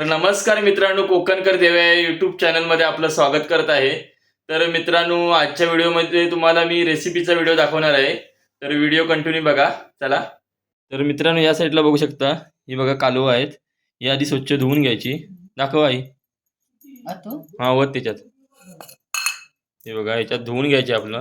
तर नमस्कार मित्रांनो कोकणकर देव्या या युट्यूब चॅनलमध्ये आपलं स्वागत करत आहे. तर मित्रांनो आजच्या व्हिडिओमध्ये तुम्हाला मी रेसिपीचा व्हिडिओ दाखवणार आहे. तर व्हिडिओ कंटिन्यू बघा चला. तर मित्रांनो या साईडला बघू शकता. ही बघा कालू आहेत. ही आधी स्वच्छ धुवून घ्यायची. दाखव आई. हा व त्याच्यात. हे बघा ह्याच्यात धुवून घ्यायचे आपलं.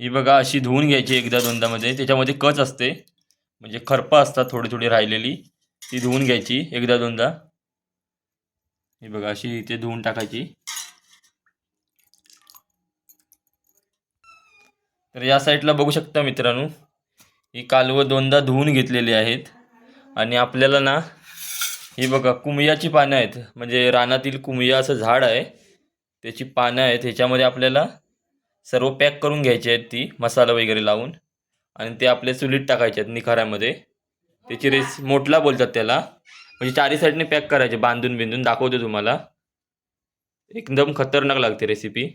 ही बघा अशी धुवून घ्यायची एकदा दोनदा मध्ये. त्याच्यामध्ये कच असते. म्हणजे खरपा असतात थोडी थोडी राहिलेली ती धुवून घ्यायची एकदा दोनदा. ही बघा अशी इथे धुवून टाकायची. तर या साईडला बघू शकता मित्रांनो ही कालवं दोनदा धुवून घेतलेली आहेत. आणि आपल्याला ना ही बघा कुमियाची पानं आहेत. म्हणजे रानातील कुमिया असं झाड आहे. त्याची पानं आहेत. ह्याच्यामध्ये आपल्याला सर्व पॅक करून घ्यायची आहेत ती मसाला वगैरे लावून. आणि ते आपल्या चुलीत टाकायचे आहेत निखाऱ्यामध्ये. त्याची रेस मोटला बोलतात त्याला. म्हणजे चारी साईडने पॅक करायचे बांधून बिंदून दाखवतो तुम्हाला. एकदम खतरनाक लागते रेसिपी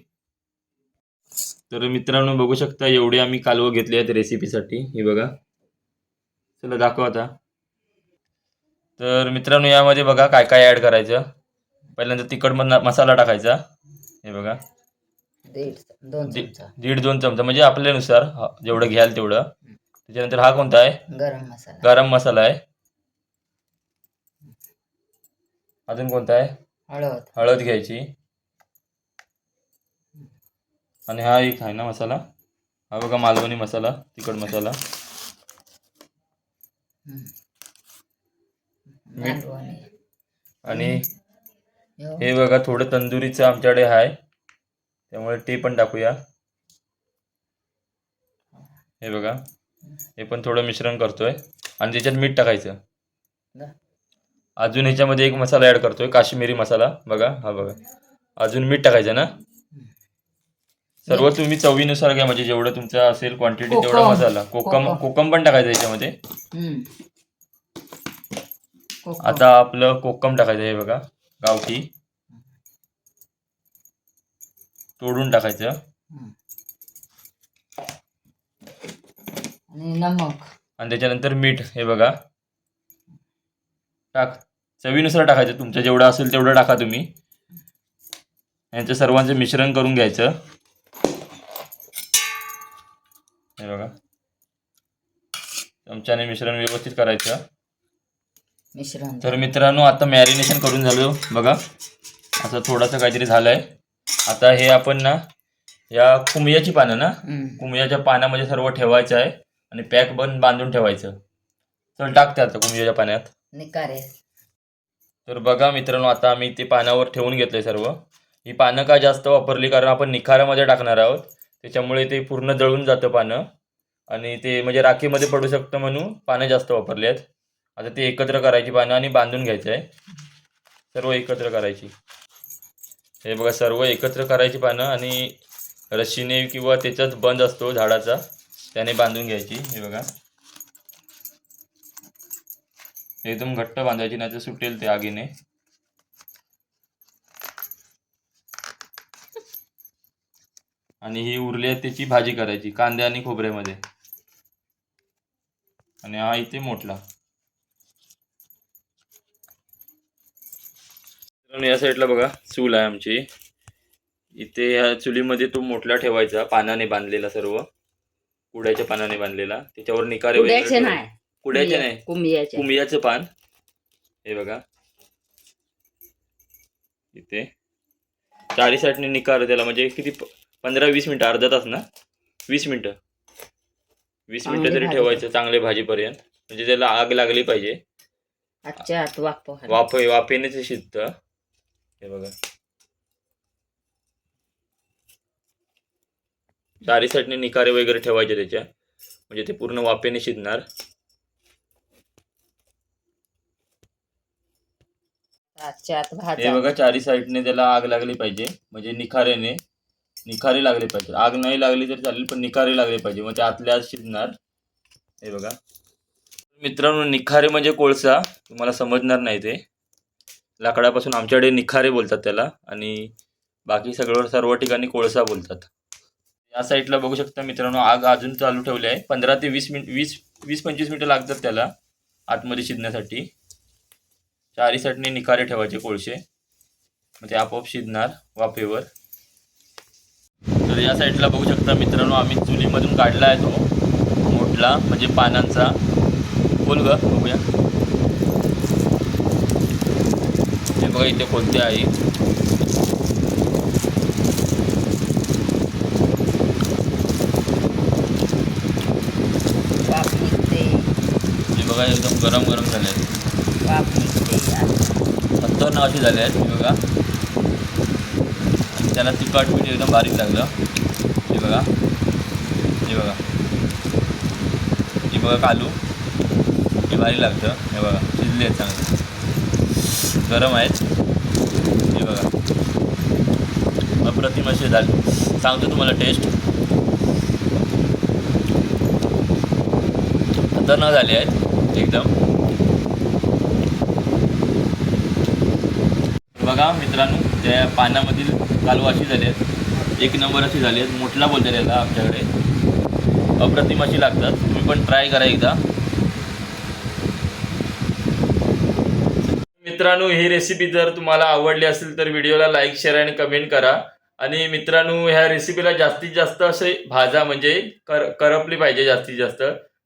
तर मित्रांनो बघू शकता एवढे आम्ही कालवं घेतले आहेत रेसिपीसाठी हे बघा. चला दाखव आता. तर मित्रांनो यामध्ये बघा काय काय ॲड करायचं. पहिल्यांदा तिखट मसाला टाकायचा. हे बघा. दीड दोन दि- चमचा. दीड दोन चमचा. म्हणजे आपल्यानुसार हा, जेवढं घ्याल तेवढं. त्याच्यानंतर हा कोणता आहे? गरम मसाला. गरम मसाला आहे. अजून कोणता आहे? हळद. हळद घ्यायची. आणि हा एक आहे ना मसाला. हा बघा मालवणी मसाला तिखट मसाला. हम्म. मीठ. मालवणी. आणि. हे बघा थोडं तंदुरीचं आमच्याकडे आहे त्यामुळे ते पण टाकूया. हे बघा. हे पण थोडं मिश्रण करतोय. आणि त्याच्यात मीठ टाकायचं. अजून ह्याच्यामध्ये एक मसाला ॲड करतोय काश्मीरी मसाला. बघा हा बघा. अजून मीठ टाकायचं ना? सर्व तुम्ही चवीनुसार घ्या म्हणजे जेवढं तुमचं असेल क्वांटिटी तेवढा. मसाला. कोकम कोकम. पण टाकायचं याच्यामध्ये. आता आपलं कोकम टाकायचं हे बघा गावठी. तोडून टाकायचं. आणि नमक. आणि त्याच्यानंतर मीठ हे बघा. टाक. चवीनुसार टाकायचं. तुमचं जेवढं असेल तेवढं टाका तुम्ही. यांचं सर्वांचं मिश्रण करून घ्यायचं. हे बघा. चमच्याने मिश्रण व्यवस्थित करायचं. मिश्रण. तर मित्रांनो आता मॅरिनेशन करून झालं बघा. असं थोडंसं काहीतरी झालं आहे आता हे आपण ना या कुमियाची पानं ना. कुमियाच्या पाण्यामध्ये सर्व ठेवायचं आहे आणि पॅक बन बांधून ठेवायचं. चल टाकते आता कुमियाच्या पाण्यात. निकारे. तर बघा मित्रांनो आता आम्ही ते पानावर ठेवून घेतलंय सर्व. ही पानं का जास्त वापरली? कारण आपण निखाऱ्यामध्ये टाकणार आहोत. त्याच्यामुळे ते पूर्ण जळून जातं पानं. आणि ते म्हणजे राखीमध्ये पडू शकतं म्हणून पानं जास्त वापरली आहेत. आता ते एकत्र करायची पानं आणि बांधून घ्यायचं आहे. सर्व एकत्र करायची. हे बघा सर्व एकत्र करायची पानं आणि रस्सीने किंवा त्याचाच बंद असतो झाडाचा त्याने बांधून घ्यायची. हे बघा. एकदम घट्ट बांधायची नाही तर सुटेल ते आगीने. आणि ही उरली आहे त्याची भाजी करायची कांदे आणि खोबऱ्यामध्ये. आणि हा इथे मोठला. या साईडला बघा चूल आहे आमची. इथे ह्या चुलीमध्ये तो मोठला ठेवायचा पानाने बांधलेला सर्व. कुड्याच्या पानाने बांधलेला. त्याच्यावर निकारे वगैरे कुड्याचे नाही. कुड्याचे नाही. कुमियाचे कुमियाचं पान. हे बघा. इथे. चारी साईडने निकार त्याला म्हणजे किती प- पंधरा वीस मिनिटं अर्धा तास ना? वीस मिनिटं. वीस मिनिटं चांगली तरी भाजी. ठेवायचं चांगले भाजीपर्यंत. म्हणजे त्याला आग लागली पाहिजे. आजच्या आत वाप वाफ वाफेने ते शिजतं. हे बघा. चारी साईडने निकारे वगैरे ठेवायचे त्याच्या. म्हणजे ते पूर्ण वाफेने शिजणार. हे बघा चारी साईडने त्याला आग लागली पाहिजे. म्हणजे निखारेने. निखारे लागले पाहिजे. आग नाही लागली तरी चालेल पण निखारे लागले पाहिजे. मग ते आतल्या आत शिजणार. हे बघा. मित्रांनो निखारे म्हणजे कोळसा. तुम्हाला समजणार नाही ते. लाकडापासून आमच्याकडे निखारे बोलतात त्याला आणि बाकी सगळं सर्व ठिकाणी कोळसा बोलतात. या साईडला बघू शकता मित्रांनो आग अजून चालू ठेवली आहे. पंधरा ते वीस मिनिट वीस वीस पंचवीस मिनिटं लागतात त्याला आतमध्ये शिजण्यासाठी. चारी साईडने निखारे ठेवायचे कोळसे. मग ते आपोआप शिजणार वाफेवर. तर या साईडला बघू शकता मित्रांनो आम्ही चुलीमधून काढला आहे तो मोठला म्हणजे पानांचा. बोल ग बघूया हे बघा इथे कोणते आहे. हे बघा एकदम गरम गरम झाले आहेत. खतरनाक अशी झाले आहेत हे बघा. आणि त्याला तिखट मीठ एकदम बारीक लागलं. हे बघा. हे बघा. हे बघा कालू. हे भारी लागतं. हे बघा शिजले आहेत चांगले गरम आहेत. हे बघा. अप्रतिम असे झाले सांगतो तुम्हाला टेस्ट खतरनाक झाले आहेत एकदम. बघा मित्रांनो त्या पाण्यामधील कालवा अशी झाली आहेत. एक नंबर अशी झाली आहेत. मोठला बोलतात याला आमच्याकडे. अप्रतिम अशी लागतात. तुम्ही पण ट्राय करा एकदा. मित्रांनो ही रेसिपी जर तुम्हाला आवडली असेल तर व्हिडिओला लाईक शेअर आणि कमेंट करा. आणि मित्रांनो ह्या रेसिपीला जास्तीत जास्त असे भाजा म्हणजे कर करपली पाहिजे जास्तीत जास्त.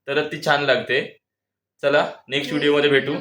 तर ती छान लागते. चला नेक्स्ट व्हिडिओमध्ये भेटू.